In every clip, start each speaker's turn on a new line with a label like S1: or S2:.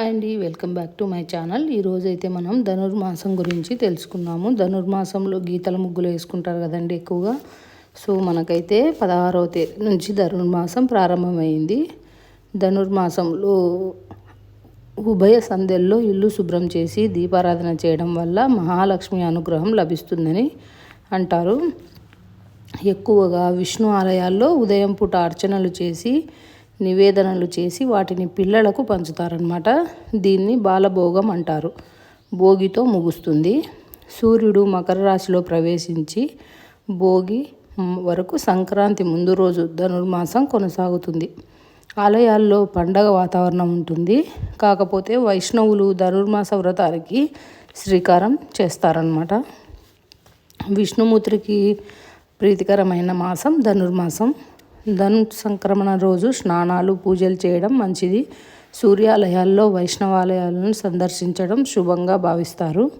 S1: Hi అండి welcome back to my channel. ఈరోజైతే మనం ధనుర్మాసం గురించి తెలుసుకున్నాము. ధనుర్మాసంలో గీతల ముగ్గులు వేసుకుంటారు కదండి ఎక్కువగా. సో మనకైతే పదహారవ తేదీ నుంచి ధనుర్మాసం ప్రారంభమైంది. ధనుర్మాసంలో ఉభయ సంధ్యల్లో ఇల్లు శుభ్రం చేసి దీపారాధన చేయడం వల్ల మహాలక్ష్మి అనుగ్రహం లభిస్తుందని అంటారు. ఎక్కువగా విష్ణు ఆలయాల్లో ఉదయం పూట అర్చనలు చేసి నివేదనలు చేసి వాటిని పిల్లలకు పంచుతారనమాట దీన్ని బాలభోగం అంటారు. భోగితో ముగుస్తుంది. సూర్యుడు మకర రాశిలో ప్రవేశించి భోగి వరకు సంక్రాంతి ముందు రోజు ధనుర్మాసం కొనసాగుతుంది. ఆలయాల్లో పండగ వాతావరణం ఉంటుంది. కాకపోతే వైష్ణవులు ధనుర్మాస వ్రతానికి శ్రీకారం చేస్తారనమాట విష్ణుమూర్తికి ప్రీతికరమైన మాసం ధనుర్మాసం. ధను సంక్రమణ రోజు స్నానాలు పూజలు చేయడం మంచిది. సూర్యాలయాల్లో వైష్ణవాలయాలను సందర్శించడం శుభంగా భావిస్తారు.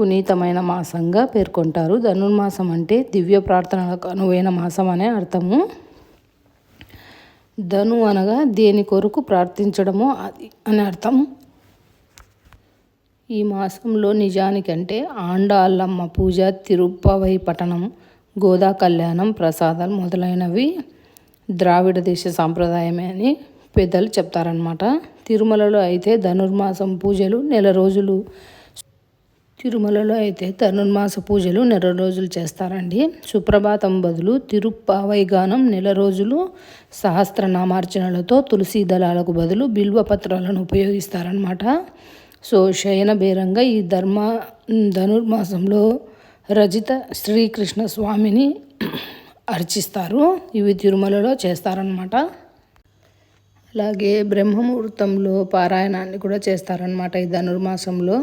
S1: పునీతమైన మాసంగా పేర్కొంటారు. ధనుర్మాసం అంటే దివ్య ప్రార్థనలకు అనువైన మాసం అనే అర్థము. ధను అనగా దేని కొరకు ప్రార్థించడమో అది అని అర్థం ఈ మాసంలో నిజానికంటే ఆండాళ్ళమ్మ పూజ తిరుప్పవై పట్టణం గోదా కళ్యాణం ప్రసాదాలు మొదలైనవి ద్రావిడ దేశ సాంప్రదాయమే అని పెద్దలు చెప్తారనమాట తిరుమలలో అయితే ధనుర్మాసం పూజలు నెల రోజులు. తిరుమలలో అయితే ధనుర్మాస పూజలు నెల రోజులు చేస్తారండి. సుప్రభాతం బదులు తిరుప్పావైగానం నెల రోజులు సహస్రనామార్చనలతో తులసి దళాలకు బదులు బిల్వ పత్రాలను ఉపయోగిస్తారనమాట సో శయన బేరంగా ఈ ధర్మ ధనుర్మాసంలో రజిత శ్రీకృష్ణ స్వామిని అర్చిస్తారు. ఇవి తిరుమలలో చేస్తారనమాట అలాగే బ్రహ్మముహూర్తంలో పారాయణాన్ని కూడా చేస్తారనమాట ఈ ధనుర్మాసంలో.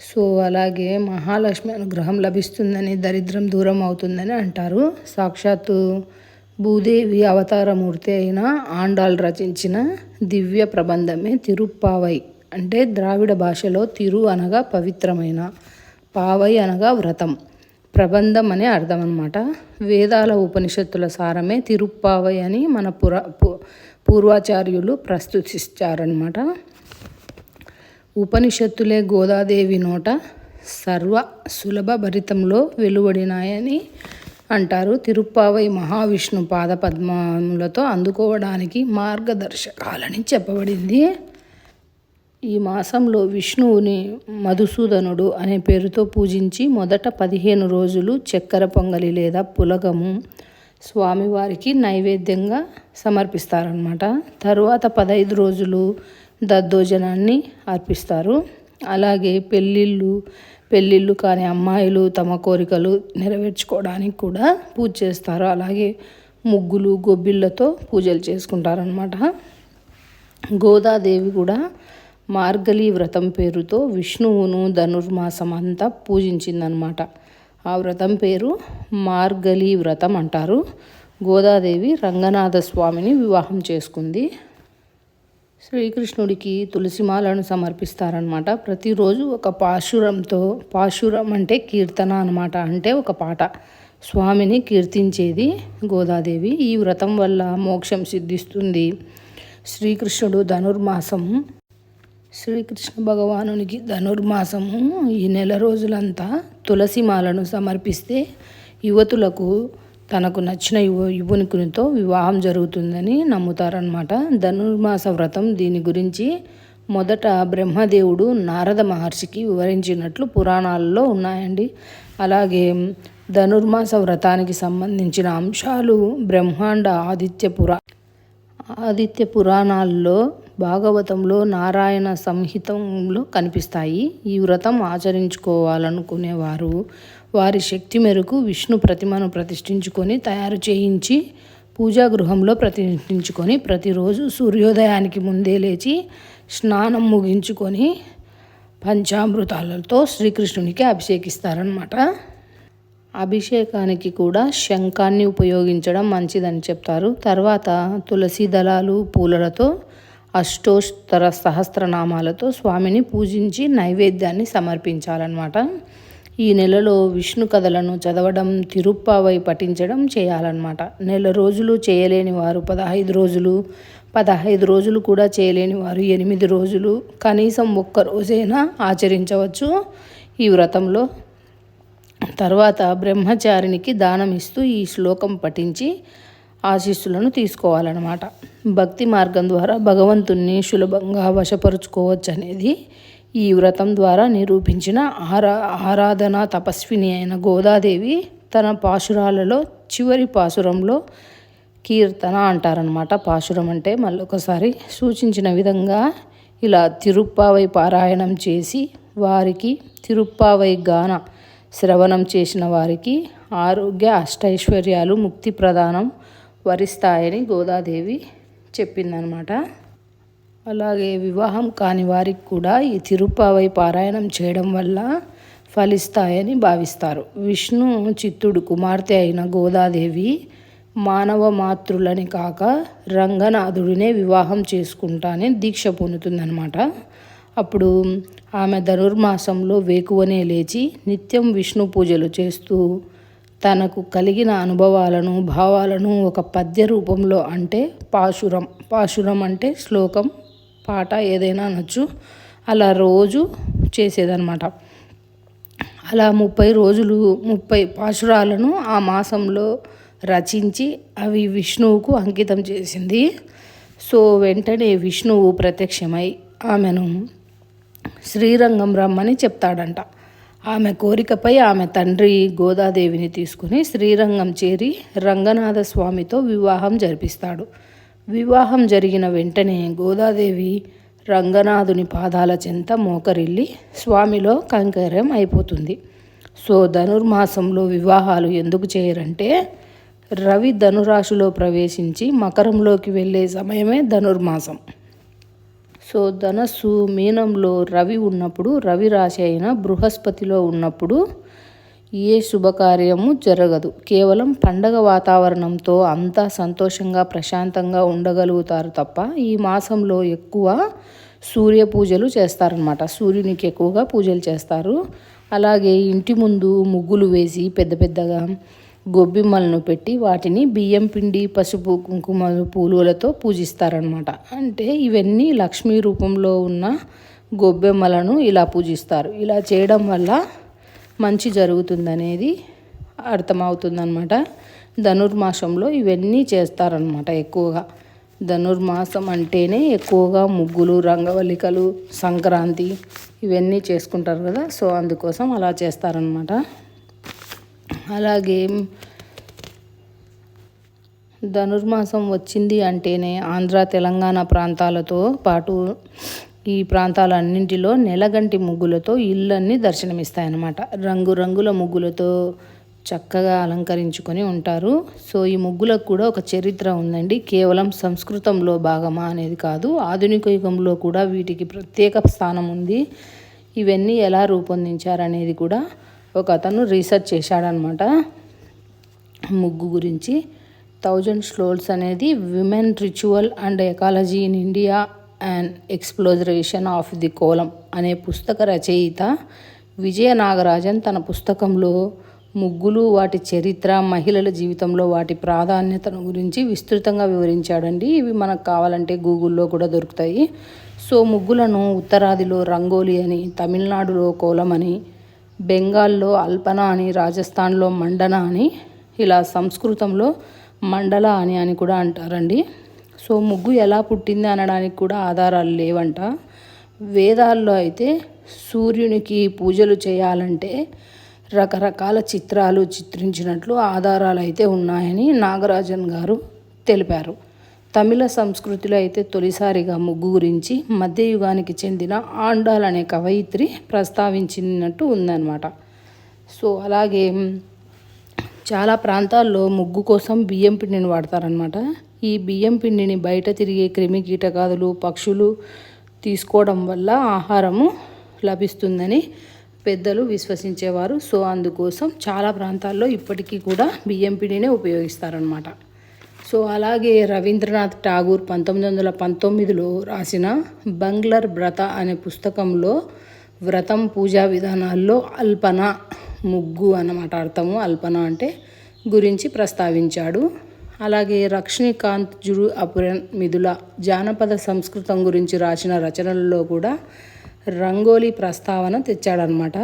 S1: సో అలాగే మహాలక్ష్మి అనుగ్రహం లభిస్తుందని దరిద్రం దూరం అవుతుందని అంటారు. సాక్షాత్తు భూదేవి అవతారమూర్తి అయిన ఆండాల్ రచించిన దివ్య ప్రబంధమే తిరుప్పావై అంటే ద్రావిడ భాషలో తిరు అనగా పవిత్రమైన. పావై అనగా వ్రతం. ప్రబంధం అనే అర్థం అనమాట వేదాల ఉపనిషత్తుల సారమే తిరుప్పావై అని మన పురా పూర్వాచార్యులు ప్రస్తుతిస్తారనమాట ఉపనిషత్తులే గోదాదేవి నోట సర్వ సులభ భరితంలో వెలువడినాయని అంటారు తిరుప్పావై మహావిష్ణు పాదపద్మములతో అందుకోవడానికి మార్గదర్శకాలని చెప్పబడింది. ఈ మాసంలో విష్ణువుని మధుసూదనుడు అనే పేరుతో పూజించి మొదట పదిహేను రోజులు చక్కెర పొంగలి లేదా పులగము స్వామివారికి నైవేద్యంగా సమర్పిస్తారనమాట తరువాత పదహైదు రోజులు దద్దోజనాన్ని అర్పిస్తారు. అలాగే పెళ్ళిళ్ళు పెళ్ళిళ్ళు కానీ అమ్మాయిలు తమ కోరికలు నెరవేర్చుకోవడానికి కూడా పూజ చేస్తారు. అలాగే ముగ్గులు గొబ్బిళ్ళతో పూజలు చేసుకుంటారనమాట గోదాదేవి కూడా మార్గలి వ్రతం పేరుతో విష్ణువును ధనుర్మాసం అంతా పూజించిందనమాట ఆ వ్రతం పేరు మార్గలి వ్రతం అంటారు. గోదాదేవి రంగనాథ స్వామిని వివాహం చేసుకుంది. శ్రీకృష్ణుడికి తులసిమాలను సమర్పిస్తారనమాట ప్రతిరోజు ఒక పాశురంతో పాశురం అంటే కీర్తన అనమాట అంటే ఒక పాట. స్వామిని కీర్తించేది గోదాదేవి. ఈ వ్రతం వల్ల మోక్షం సిద్ధిస్తుంది. శ్రీకృష్ణుడు ధనుర్మాసం శ్రీకృష్ణ భగవానునికి ధనుర్మాసము. ఈ నెల రోజులంతా తులసి మాలను సమర్పిస్తే యువతులకు తనకు నచ్చిన యువ యువనికునితో వివాహం జరుగుతుందని నమ్ముతారనమాట ధనుర్మాస వ్రతం దీని గురించి మొదట బ్రహ్మదేవుడు నారద మహర్షికి వివరించినట్లు పురాణాలలో ఉన్నాయండి. అలాగే ధనుర్మాస వ్రతానికి సంబంధించిన అంశాలు బ్రహ్మాండ ఆదిత్య పురా ఆదిత్య పురాణాల్లో భాగవతంలో నారాయణ సంహితంలో కనిపిస్తాయి. ఈ వ్రతం ఆచరించుకోవాలనుకునేవారు వారి శక్తి మేరకు విష్ణు ప్రతిమను ప్రతిష్ఠించుకొని తయారు చేయించి పూజా గృహంలో ప్రతిష్ఠించుకొని ప్రతిరోజు సూర్యోదయానికి ముందే లేచి స్నానం ముగించుకొని పంచామృతాలతో శ్రీకృష్ణునికి అభిషేకిస్తారనమాట అభిషేకానికి కూడా శంఖాన్ని ఉపయోగించడం మంచిదని చెప్తారు. తర్వాత తులసి దళాలు పూలలతో అష్టోత్తర సహస్రనామాలతో స్వామిని పూజించి నైవేద్యాన్ని సమర్పించాలన్నమాట. ఈ నెలలో విష్ణు కథలను చదవడం తిరుప్పావై పఠించడం చేయాలన్నమాట. నెల రోజులు చేయలేని వారు పదహైదు రోజులు పదహైదు రోజులు కూడా చేయలేని వారు ఎనిమిది రోజులు కనీసం ఒక్క రోజైనా ఆచరించవచ్చు. ఈ వ్రతంలో తర్వాత బ్రహ్మచారినికి దానం ఇస్తూ ఈ శ్లోకం పఠించి ఆశీస్సులను తీసుకోవాలన్నమాట. భక్తి మార్గం ద్వారా భగవంతుణ్ణి సులభంగా వశపరుచుకోవచ్చు అనేది ఈ వ్రతం ద్వారా నిరూపించిన ఆరా ఆరాధన తపస్విని అయిన గోదాదేవి తన పాశురాలలో చివరి పాసురంలో కీర్తన అంటారనమాట పాశురం అంటే మళ్ళొకసారి సూచించిన విధంగా ఇలా తిరుప్పావై పారాయణం చేసి వారికి తిరుప్పావై గాన శ్రవణం చేసిన వారికి ఆరోగ్య అష్టైశ్వర్యాలు ముక్తి ప్రదానం వరిస్తాయని గోదాదేవి చెప్పిందనమాట అలాగే వివాహం కాని వారికి కూడా ఈ తిరుపావై పారాయణం చేయడం వల్ల ఫలిస్తాయని భావిస్తారు. విష్ణు చిత్తుడు కుమార్తె అయిన గోదాదేవి మానవ మాతృలని కాక రంగనాథుడినే వివాహం చేసుకుంటానే దీక్ష పొందుతుందనమాట అప్పుడు ఆమె ధనుర్మాసంలో వేకువనే లేచి నిత్యం విష్ణు పూజలు చేస్తూ తనకు కలిగిన అనుభవాలను భావాలను ఒక పద్య రూపంలో అంటే పాశురం. పాశురం అంటే శ్లోకం పాట ఏదైనా అనొచ్చు. అలా రోజు చేసేదనమాట అలా ముప్పై రోజులు ముప్పై పాశురాలను ఆ మాసంలో రచించి అవి విష్ణువుకు అంకితం చేసింది. సో వెంటనే విష్ణువు ప్రత్యక్షమై ఆమెను శ్రీరంగం రమ్మని చెప్తాడంట. ఆమె కోరికపై ఆమె తండ్రి గోదాదేవిని తీసుకుని శ్రీరంగం చేరి రంగనాథ స్వామితో వివాహం జరిపిస్తాడు. వివాహం జరిగిన వెంటనే గోదాదేవి రంగనాథుని పాదాల చెంత మోకరిల్లి స్వామిలో కంకర్యం అయిపోతుంది. సో ధనుర్మాసంలో వివాహాలు ఎందుకు చేయరంటే రవి ధనురాశిలో ప్రవేశించి మకరంలోకి వెళ్ళే సమయమే ధనుర్మాసం. సో ధనస్సు మీనంలో రవి ఉన్నప్పుడు రవి రాశి అయిన బృహస్పతిలో ఉన్నప్పుడు ఏ శుభకార్యము జరగదు. కేవలం పండగ వాతావరణంతో అంతా సంతోషంగా ప్రశాంతంగా ఉండగలుగుతారు తప్ప ఈ మాసంలో ఎక్కువ సూర్య పూజలు చేస్తారనమాట సూర్యునికి ఎక్కువగా పూజలు చేస్తారు. అలాగే ఇంటి ముందు ముగ్గులు వేసి పెద్ద పెద్దగా గొబ్బిమ్మలను పెట్టి వాటిని బియ్యం పిండి పసుపు కుంకుమ పూలులతో పూజిస్తారనమాట అంటే ఇవన్నీ లక్ష్మీ రూపంలో ఉన్న గొబ్బెమ్మలను ఇలా పూజిస్తారు. ఇలా చేయడం వల్ల మంచి జరుగుతుందనేది అర్థమవుతుందనమాట ధనుర్మాసంలో ఇవన్నీ చేస్తారనమాట ఎక్కువగా. ధనుర్మాసం అంటేనే ఎక్కువగా ముగ్గులు రంగవల్లికలు సంక్రాంతి ఇవన్నీ చేసుకుంటారు కదా. సో అందుకోసం అలా చేస్తారనమాట అలాగే ధనుర్మాసం వచ్చింది అంటేనే ఆంధ్ర తెలంగాణ ప్రాంతాలతో పాటు ఈ ప్రాంతాలన్నింటిలో నెలగంటి ముగ్గులతో ఇళ్ళన్నీ దర్శనమిస్తాయన్నమాట. రంగురంగుల ముగ్గులతో చక్కగా అలంకరించుకొని ఉంటారు. సో ఈ ముగ్గులకు కూడా ఒక చరిత్ర ఉందండి. కేవలం సంస్కృతంలో భాగమా అనేది కాదు ఆధునిక యుగంలో కూడా వీటికి ప్రత్యేక స్థానం ఉంది. ఇవన్నీ ఎలా రూపొందించారనేది కూడా ఒక అతను రీసెర్చ్ చేశాడనమాట. ముగ్గు గురించి. థౌజండ్ స్లోల్స్ అనేది women ritual and ecology in India and exploration of the kolam అనే పుస్తక రచయిత విజయ నాగరాజన్ తన పుస్తకంలో ముగ్గులు వాటి చరిత్ర మహిళల జీవితంలో వాటి ప్రాధాన్యతను గురించి విస్తృతంగా వివరించాడండి. ఇవి మనకు కావాలంటే గూగుల్లో కూడా దొరుకుతాయి. సో ముగ్గులను ఉత్తరాదిలో రంగోలి అని తమిళనాడులో కోలం అని బెంగాల్లో అల్పన అని రాజస్థాన్లో మండన అని ఇలా సంస్కృతంలో మండల అని అని కూడా అంటారండి. సో ముగ్గు ఎలా పుట్టింది అనడానికి కూడా ఆధారాలు లేవంట. వేదాల్లో అయితే సూర్యునికి పూజలు చేయాలంటే రకరకాల చిత్రాలు చిత్రించినట్లు ఆధారాలు అయితే ఉన్నాయని నాగరాజన్ గారు తెలిపారు. తమిళ సంస్కృతిలో అయితే తొలిసారిగా ముగ్గు గురించి మధ్యయుగానికి చెందిన ఆండాల్ అనే కవయిత్రి ప్రస్తావించినట్టు ఉందన్నమాట. సో అలాగే చాలా ప్రాంతాల్లో ముగ్గు కోసం బియ్యం పిండిని వాడతారనమాట ఈ బియ్యం పిండిని బయట తిరిగే క్రిమి కీటకాదులు పక్షులు తీసుకోవడం వల్ల ఆహారము లభిస్తుందని పెద్దలు విశ్వసించేవారు. సో అందుకోసం చాలా ప్రాంతాల్లో ఇప్పటికీ కూడా బియ్యం పిండినే ఉపయోగిస్తారనమాట సో అలాగే రవీంద్రనాథ్ ఠాగూర్ పంతొమ్మిది వందల పంతొమ్మిదిలో రాసిన బంగ్లర్ వ్రత అనే పుస్తకంలో వ్రతం పూజా విధానాల్లో అల్పన ముగ్గు అన్నమాట అర్థము. అల్పన అంటే గురించి ప్రస్తావించాడు. అలాగే రక్షణీకాంత్ జుడు అపురన్ మిథుల జానపద సంస్కృతం గురించి రాసిన రచనల్లో కూడా రంగోలీ ప్రస్తావన తెచ్చాడనమాట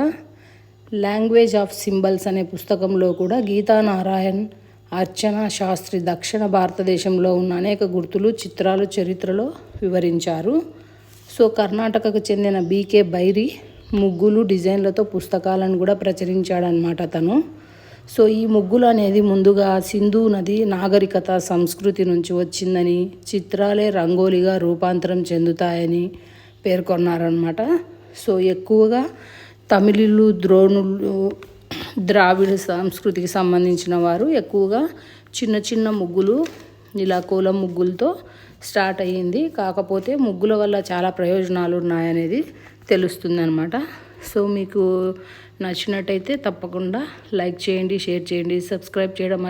S1: లాంగ్వేజ్ ఆఫ్ సింబల్స్ అనే పుస్తకంలో కూడా గీతా నారాయణ్ అర్చన శాస్త్రి దక్షిణ భారతదేశంలో ఉన్న అనేక గుర్తులు చిత్రాలు చరిత్రలో వివరించారు. సో కర్ణాటకకు చెందిన బీకే బైరి ముగ్గులు డిజైన్లతో పుస్తకాలను కూడా ప్రచురించాడనమాట తను. సో ఈ ముగ్గులు అనేది ముందుగా సింధు నది నాగరికత సంస్కృతి నుంచి వచ్చిందని చిత్రాలే రంగోలిగా రూపాంతరం చెందుతాయని పేర్కొన్నారనమాట సో ఎక్కువగా తమిళులు ద్రోణులు ద్రావిడ సంస్కృతికి సంబంధించిన వారు ఎక్కువగా చిన్న చిన్న ముగ్గులు ఇలా కోలం ముగ్గులతో స్టార్ట్ అయ్యింది. కాకపోతే ముగ్గుల వల్ల చాలా ప్రయోజనాలు ఉన్నాయనేది తెలుస్తుంది అనమాట సో మీకు నచ్చినట్టయితే తప్పకుండా లైక్ చేయండి షేర్ చేయండి సబ్స్క్రైబ్ చేయడం